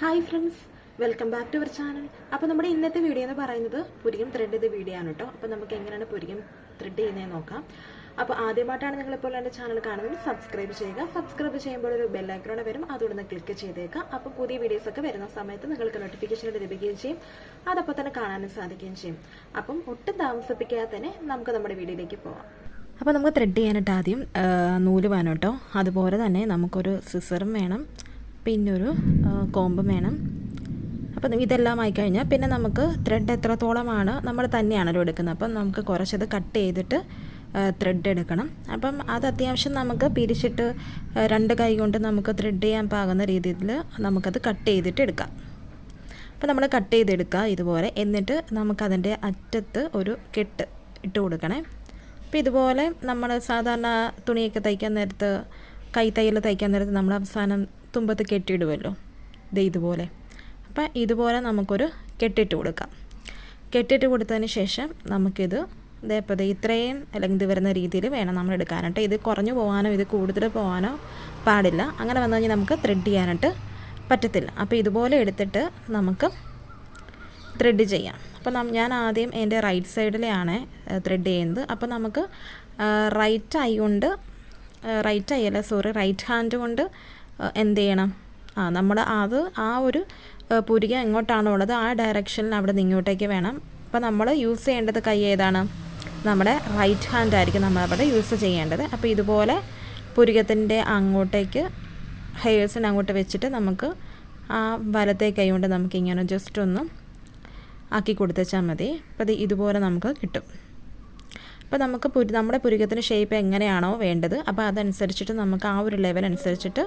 Hi friends welcome back to our channel അപ്പോൾ നമ്മുടെ ഇന്നത്തെ വീഡിയോ എന്ന് പറയുന്നത് പുരികം ത്രെഡ് ചെയ്ത വീഡിയോ ആണ് കേട്ടോ അപ്പോൾ നമുക്ക് എങ്ങനെയാണ് പുരികം ത്രെഡ് ചെയ്യുന്നത് നോക്കാം. അപ്പോൾ ആദ്യമായിട്ടാണ് നിങ്ങളിപ്പോൾ എന്റെ ചാനൽ കാണുന്നത് സബ്സ്ക്രൈബ് ചെയ്യുക. സബ്സ്ക്രൈബ് ചെയ്യുമ്പോൾ ഒരു ബെല്ലൈക്കോടെ വരും. അതുകൊണ്ട് ക്ലിക്ക് ചെയ്തേക്കാം അപ്പോൾ പുതിയ വീഡിയോസൊക്കെ വരുന്ന സമയത്ത് നിങ്ങൾക്ക് നോട്ടിഫിക്കേഷൻ ലഭിക്കുകയും ചെയ്യും. അതപ്പോൾ തന്നെ കാണാനും സാധിക്കുകയും ചെയ്യും. അപ്പം ഒട്ടും താമസിപ്പിക്കാതെ തന്നെ നമുക്ക് നമ്മുടെ വീഡിയോയിലേക്ക് പോവാം. അപ്പോൾ നമുക്ക് ത്രെഡ് ചെയ്യാനായിട്ട് ആദ്യം നൂൽ വേണം കേട്ടോ അതുപോലെ തന്നെ നമുക്കൊരു സിസറും വേണം. പിന്നെ ഒരു കോമ്പും വേണം. അപ്പം ഇതെല്ലാം ആയിക്കഴിഞ്ഞാൽ പിന്നെ നമുക്ക് ത്രെഡ് എത്രത്തോളമാണ് നമ്മൾ തന്നെയാണല്ലോ എടുക്കുന്നത്. അപ്പം നമുക്ക് കുറച്ചത് കട്ട് ചെയ്തിട്ട് ത്രെഡ് എടുക്കണം. അപ്പം അത് അത്യാവശ്യം നമുക്ക് പിരിച്ചിട്ട് രണ്ട് കൈ കൊണ്ട് നമുക്ക് ത്രെഡ് ചെയ്യാൻ പാകുന്ന രീതിയിൽ നമുക്കത് കട്ട് ചെയ്തിട്ട് എടുക്കാം. അപ്പോൾ നമ്മൾ കട്ട് ചെയ്തെടുക്കുക ഇതുപോലെ. എന്നിട്ട് നമുക്കതിന്റെ അറ്റത്ത് ഒരു കെട്ട് ഇട്ട് കൊടുക്കണേ. അപ്പോൾ ഇതുപോലെ നമ്മൾ സാധാരണ തുണിയൊക്കെ തയ്ക്കാൻ നേരത്ത് കൈ തയ്യൽ തയ്ക്കാൻ നേരത്ത് നമ്മൾ അവസാനം തുമ്പത്ത് കെട്ടിയിടുമല്ലോ ദേ ഇതുപോലെ. അപ്പം ഇതുപോലെ നമുക്കൊരു കെട്ടിട്ട് കൊടുക്കാം. കെട്ടിട്ട് കൊടുത്തതിന് ശേഷം നമുക്കിത് ഇതേപോലെ ഇത്രയും ലെങ്ത് വരുന്ന രീതിയിൽ വേണം നമ്മൾ എടുക്കാനായിട്ട്. ഇത് കുറഞ്ഞു പോകാനോ ഇത് കൂടുതൽ പോകാനോ പാടില്ല. അങ്ങനെ വന്നു കഴിഞ്ഞാൽ നമുക്ക് ത്രെഡ് ചെയ്യാനായിട്ട് പറ്റത്തില്ല. അപ്പോൾ ഇതുപോലെ എടുത്തിട്ട് നമുക്ക് ത്രെഡ് ചെയ്യാം. അപ്പോൾ ഞാൻ ആദ്യം എന്റെ റൈറ്റ് സൈഡിലെയാണ് ത്രെഡ് ചെയ്യുന്നത്. അപ്പോൾ നമുക്ക് റൈറ്റ് ഐ കൊണ്ട് റൈറ്റ് ഐ അല്ല സോറി റൈറ്റ് ഹാൻഡ് കൊണ്ട് എന്ത് ചെയ്യണം? ആ നമ്മൾ അത് ആ ഒരു പുരിക എങ്ങോട്ടാണോ ഉള്ളത് ആ ഡയറക്ഷനിൽ അവിടെ നിന്ന് ഇങ്ങോട്ടേക്ക് വേണം. അപ്പോൾ നമ്മൾ യൂസ് ചെയ്യേണ്ടത് കൈ ഏതാണ്? നമ്മുടെ റൈറ്റ് ഹാൻഡ് ആയിരിക്കും നമ്മൾ അവിടെ യൂസ് ചെയ്യേണ്ടത്. അപ്പോൾ ഇതുപോലെ പുരികത്തിന്റെ അങ്ങോട്ടേക്ക് ഹെയർസിന് അങ്ങോട്ട് വെച്ചിട്ട് നമുക്ക് ആ വലത്തെ കൈ കൊണ്ട് നമുക്ക് ഇങ്ങനെ ജസ്റ്റ് ഒന്ന് ആക്കി കൊടുത്തേച്ചാൽ മതി. അപ്പോൾ ഇത് ഇതുപോലെ നമുക്ക് കിട്ടും. അപ്പോൾ നമുക്ക് പുരി നമ്മുടെ പുരുകത്തിന് ഷേപ്പ് എങ്ങനെയാണോ വേണ്ടത് അപ്പോൾ അതനുസരിച്ചിട്ട് നമുക്ക് ആ ഒരു ലെവൽ അനുസരിച്ചിട്ട്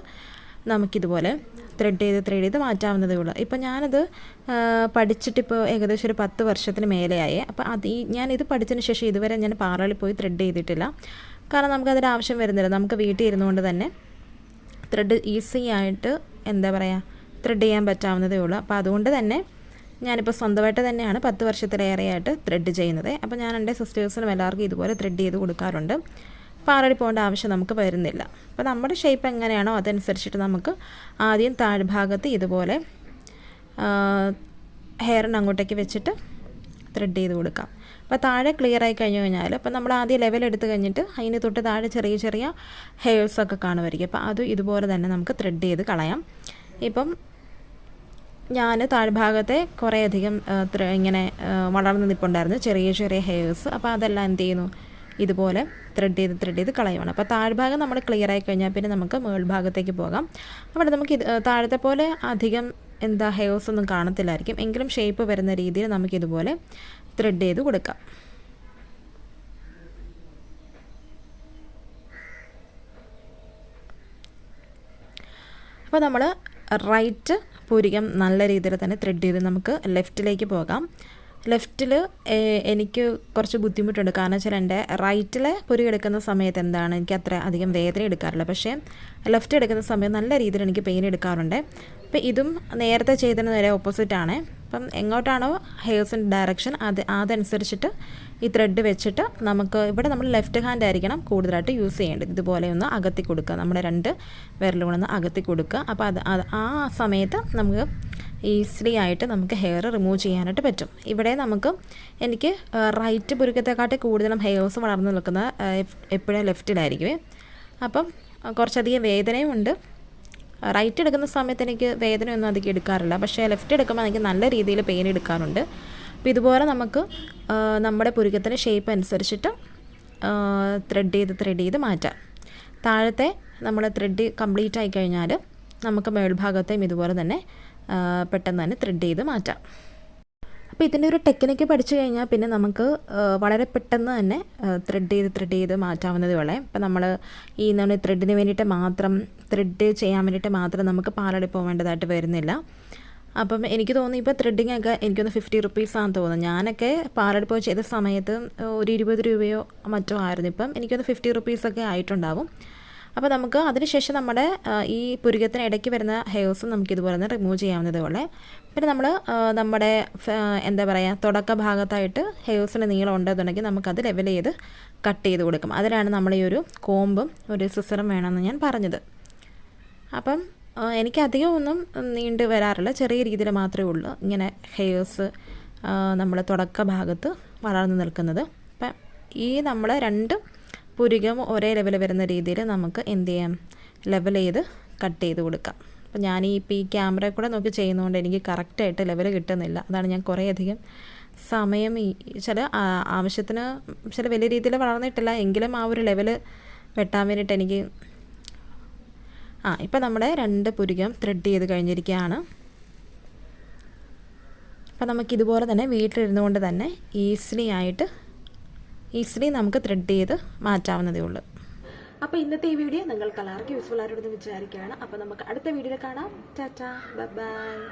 നമുക്കിതുപോലെ ത്രെഡ് ചെയ്ത് ത്രെഡ് ചെയ്ത് മാറ്റാവുന്നതേ ഉള്ളൂ. ഇപ്പോൾ ഞാനത് പഠിച്ചിട്ടിപ്പോൾ ഏകദേശം ഒരു പത്ത് വർഷത്തിന് മേലെയായി. അപ്പോൾ അത് ഈ ഞാനിത് പഠിച്ചതിന് ശേഷം ഇതുവരെ ഞാൻ പാറയിൽ പോയി ത്രെഡ് ചെയ്തിട്ടില്ല. കാരണം നമുക്കതിന്റെ ആവശ്യം വരുന്നില്ല. നമുക്ക് വീട്ടിൽ ഇരുന്നുകൊണ്ട് തന്നെ ത്രെഡ് ഈസി ആയിട്ട് എന്താ പറയുക ത്രെഡ് ചെയ്യാൻ പറ്റാവുന്നതേ ഉള്ളൂ. അപ്പോൾ അതുകൊണ്ട് തന്നെ ഞാനിപ്പോൾ സ്വന്തമായിട്ട് തന്നെയാണ് പത്ത് വർഷത്തിലേറെയായിട്ട് ത്രെഡ് ചെയ്യുന്നത്. അപ്പോൾ ഞാൻ എന്റെ സിസ്റ്റേഴ്സിനും എല്ലാവർക്കും ഇതുപോലെ ത്രെഡ് ചെയ്ത് കൊടുക്കാറുണ്ട്. പാറടി പോകേണ്ട ആവശ്യം നമുക്ക് വരുന്നില്ല. അപ്പോൾ നമ്മുടെ ഷേപ്പ് എങ്ങനെയാണോ അതനുസരിച്ചിട്ട് നമുക്ക് ആദ്യം താഴ്ഭാഗത്ത് ഇതുപോലെ ഹെയറിന് അങ്ങോട്ടേക്ക് വെച്ചിട്ട് ത്രെഡ് ചെയ്ത് കൊടുക്കാം. അപ്പോൾ താഴെ ക്ലിയർ ആയി കഴിഞ്ഞു കഴിഞ്ഞാൽ അപ്പോൾ നമ്മൾ ആദ്യം ലെവൽ എടുത്ത് കഴിഞ്ഞിട്ട് അതിന് തൊട്ട് താഴെ ചെറിയ ചെറിയ ഹെയർസൊക്കെ കാണുമായിരിക്കും. അപ്പോൾ അത് ഇതുപോലെ തന്നെ നമുക്ക് ത്രെഡ് ചെയ്ത് കളയാം. ഇപ്പം ഞാൻ താഴ്ഭാഗത്തെ കുറേയധികം ഇങ്ങനെ വളർന്നു നിൽപ്പുണ്ടായിരുന്നു ചെറിയ ചെറിയ ഹെയർസ് അപ്പോൾ അതെല്ലാം എന്ത് ചെയ്യുന്നു? ഇതുപോലെ ത്രെഡ് ചെയ്ത് ത്രെഡ് ചെയ്ത് കളയുവാണ്. അപ്പോൾ താഴ്ഭാഗം നമ്മൾ ക്ലിയർ ആയി കഴിഞ്ഞാൽ പിന്നെ നമുക്ക് മേൾഭാഗത്തേക്ക് പോകാം. അവിടെ നമുക്ക് ഇത് താഴത്തെ പോലെ അധികം എന്താ ഹെയർസ് ഒന്നും കാണത്തില്ലായിരിക്കും. എങ്കിലും ഷേപ്പ് വരുന്ന രീതിയിൽ നമുക്കിതുപോലെ ത്രെഡ് ചെയ്ത് കൊടുക്കാം. അപ്പോൾ നമ്മൾ റൈറ്റ് പൂരികം നല്ല രീതിയിൽ തന്നെ ത്രെഡ് ചെയ്ത് നമുക്ക് ലെഫ്റ്റിലേക്ക് പോകാം. ലെഫ്റ്റിൽ എനിക്ക് കുറച്ച് ബുദ്ധിമുട്ടുണ്ട്. കാരണം വെച്ചാൽ എന്റെ റൈറ്റിൽ പൊരി എടുക്കുന്ന സമയത്ത് എന്താണ് എനിക്ക് അത്ര അധികം വേദന എടുക്കാറില്ല. പക്ഷേ ലെഫ്റ്റ് എടുക്കുന്ന സമയം നല്ല രീതിയിൽ എനിക്ക് പെയിൻ എടുക്കാറുണ്ട്. അപ്പോൾ ഇതും നേരത്തെ ചെയ്തതിന് നേരെ ഓപ്പോസിറ്റ് ആണ്. അപ്പം എങ്ങോട്ടാണോ ഹെയർസിന്റെ ഡയറക്ഷൻ അത് അതനുസരിച്ചിട്ട് ഈ ത്രെഡ് വെച്ചിട്ട് നമുക്ക് ഇവിടെ നമ്മൾ ലെഫ്റ്റ് ഹാൻഡ് ആയിരിക്കണം കൂടുതലായിട്ട് യൂസ് ചെയ്യേണ്ടത്. ഇതുപോലെ ഒന്ന് അകത്തി കൊടുക്കുക. നമ്മുടെ രണ്ട് വിരലുകളൊന്ന് അകത്തി കൊടുക്കുക. അപ്പോൾ അത് ആ സമയത്ത് നമുക്ക് ഈസിലി ആയിട്ട് നമുക്ക് ഹെയർ റിമൂവ് ചെയ്യാനായിട്ട് പറ്റും. ഇവിടെ നമുക്ക് എനിക്ക് റൈറ്റ് പുരുക്കത്തെക്കാട്ടി കൂടുതലും ഹെയർസ് വളർന്നു നിൽക്കുന്ന എപ്പോഴും ലെഫ്റ്റിലായിരിക്കുമേ അപ്പം കുറച്ചധികം വേദനയും ഉണ്ട്. റൈറ്റ് എടുക്കുന്ന സമയത്ത് എനിക്ക് വേദനയൊന്നും അധികം എടുക്കാറില്ല. പക്ഷേ ലെഫ്റ്റ് എടുക്കുമ്പോൾ എനിക്ക് നല്ല രീതിയിൽ പെയിൻ എടുക്കാറുണ്ട്. അപ്പോൾ ഇതുപോലെ നമുക്ക് നമ്മുടെ പുരുക്കത്തിന്റെ ഷേപ്പ് അനുസരിച്ചിട്ട് ത്രെഡ് ചെയ്ത് ത്രെഡ് ചെയ്ത് മാറ്റാം. താഴത്തെ നമ്മൾ ത്രെഡ് കംപ്ലീറ്റ് ആയി കഴിഞ്ഞാൽ നമുക്ക് മേൾഭാഗത്തെയും ഇതുപോലെ തന്നെ പെട്ടെന്ന് തന്നെ ത്രെഡ് ചെയ്ത് മാറ്റാം. അപ്പോൾ ഇതിന്റെ ഒരു ടെക്നിക്ക് പഠിച്ചു കഴിഞ്ഞാൽ പിന്നെ നമുക്ക് വളരെ പെട്ടെന്ന് തന്നെ ത്രെഡ് ചെയ്ത് ത്രെഡ് ചെയ്ത് മാറ്റാവുന്നതേ ഉള്ളേ ഇപ്പം നമ്മൾ ഈ നമ്മൾ ത്രെഡിന് വേണ്ടിയിട്ട് മാത്രം ത്രെഡ് ചെയ്യാൻ വേണ്ടിയിട്ട് മാത്രം നമുക്ക് പാലടി പോവേണ്ടതായിട്ട് വരുന്നില്ല. അപ്പം എനിക്ക് തോന്നി ഇപ്പോൾ ത്രെഡിങ് ഒക്കെ എനിക്കൊന്ന് ഫിഫ്റ്റി റുപ്പീസാണെന്ന് തോന്നുന്നു. ഞാനൊക്കെ പാലടിപ്പോ ചെയ്ത സമയത്ത് ഒരു ഇരുപത് രൂപയോ മറ്റോ ആയിരുന്നു. ഇപ്പം എനിക്കൊന്ന് ഫിഫ്റ്റി റുപ്പീസൊക്കെ ആയിട്ടുണ്ടാവും. അപ്പോൾ നമുക്ക് അതിനുശേഷം നമ്മുടെ ഈ പുരുകത്തിന് ഇടയ്ക്ക് വരുന്ന ഹെയർസും നമുക്ക് ഇതുപോലെ തന്നെ റിമൂവ് ചെയ്യാവുന്നതേ ഉള്ളേ. പിന്നെ നമ്മൾ നമ്മുടെ എന്താ പറയുക തുടക്ക ഭാഗത്തായിട്ട് ഹെയർസിന് നീളം ഉണ്ടെന്നുണ്ടെങ്കിൽ നമുക്കത് ലെവൽ ചെയ്ത് കട്ട് ചെയ്ത് കൊടുക്കും. അതിനാണ് നമ്മൾ ഈ ഒരു കോമ്പും ഒരു സിസറും വേണമെന്ന് ഞാൻ പറഞ്ഞത്. അപ്പം എനിക്കധികം ഒന്നും നീണ്ട് വരാറില്ല. ചെറിയ രീതിയിൽ മാത്രമേ ഉള്ളൂ ഇങ്ങനെ ഹെയർസ് നമ്മൾ തുടക്ക ഭാഗത്ത് വളർന്നു നിൽക്കുന്നത്. അപ്പം ഈ നമ്മൾ രണ്ട് പുരികം ഒരേ ലെവൽ വരുന്ന രീതിയിൽ നമുക്ക് എന്ത് ചെയ്യാം? ലെവൽ ചെയ്ത് കട്ട് ചെയ്ത് കൊടുക്കാം. അപ്പോൾ ഞാൻ ഈ ഇപ്പോൾ ഈ ക്യാമറ കൂടെ നോക്കി ചെയ്യുന്നതുകൊണ്ട് എനിക്ക് കറക്റ്റായിട്ട് ലെവൽ കിട്ടുന്നില്ല. അതാണ് ഞാൻ കുറേയധികം സമയം ഈ ചില ആവശ്യത്തിന് ചില വലിയ രീതിയിൽ വളർന്നിട്ടില്ല. എങ്കിലും ആ ഒരു ലെവൽ വെട്ടാൻ വേണ്ടിയിട്ട് എനിക്ക് ആ ഇപ്പം നമ്മുടെ രണ്ട് പുരികം ത്രെഡ് ചെയ്ത് കഴിഞ്ഞിരിക്കുകയാണ് അപ്പം നമുക്ക് ഇതുപോലെ തന്നെ വീട്ടിലിരുന്നുകൊണ്ട് തന്നെ ഈസിലി ആയിട്ട് ഈസിലി നമുക്ക് ത്രെഡ് ചെയ്ത് മാറ്റാവുന്നതേ ഉള്ളൂ. അപ്പോൾ ഇന്നത്തെ ഈ വീഡിയോ നിങ്ങൾക്ക് എല്ലാവർക്കും യൂസ്ഫുൾ ആയിട്ടുണ്ടെന്ന് വിചാരിക്കുകയാണ്. അപ്പോൾ നമുക്ക് അടുത്ത വീഡിയോയിൽ കാണാം. ടാറ്റാ. ബൈ.